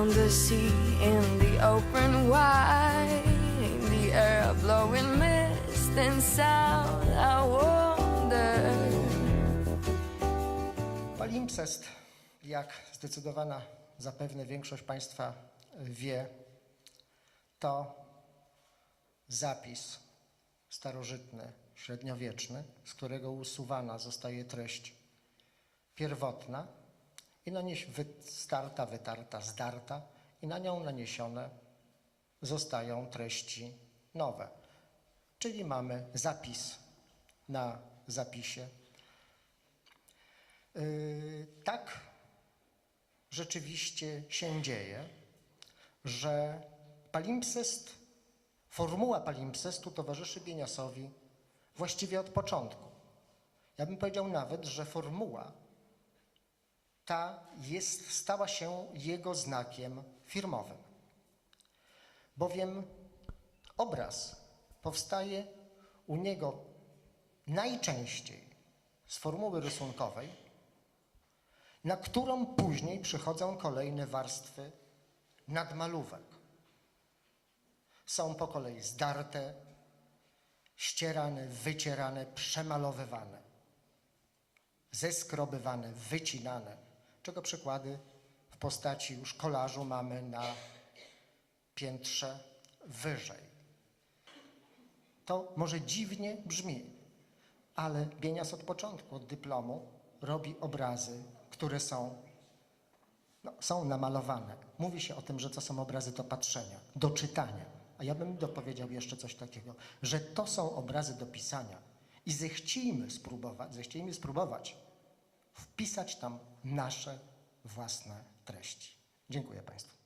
on the sea, in the open wide, in the air blowing mist and sound. I wonder. Palimpsest, jak zdecydowana zapewne większość Państwa wie, to zapis starożytny, średniowieczny, z którego usuwana zostaje treść pierwotna i nanieś, wy, starta, wytarta, zdarta i na nią naniesione zostają treści nowe. Czyli mamy zapis na zapisie, Yy, tak rzeczywiście się dzieje, że palimpsest, formuła palimpsestu towarzyszy Bieniasowi właściwie od początku. Ja bym powiedział nawet, że formuła ta jest, stała się jego znakiem firmowym. Bowiem obraz powstaje u niego najczęściej z formuły rysunkowej, na którą później przychodzą kolejne warstwy nadmalówek. Są po kolei zdarte, ścierane, wycierane, przemalowywane, zeskrobywane, wycinane, czego przykłady w postaci już kolażu mamy na piętrze wyżej. To może dziwnie brzmi, ale Bienias od początku, od dyplomu, robi obrazy, które są, no, są namalowane. Mówi się o tym, że to są obrazy do patrzenia, do czytania. A ja bym dopowiedział jeszcze coś takiego, że to są obrazy do pisania. I zechcijmy spróbować, zechcijmy spróbować wpisać tam nasze własne treści. Dziękuję Państwu.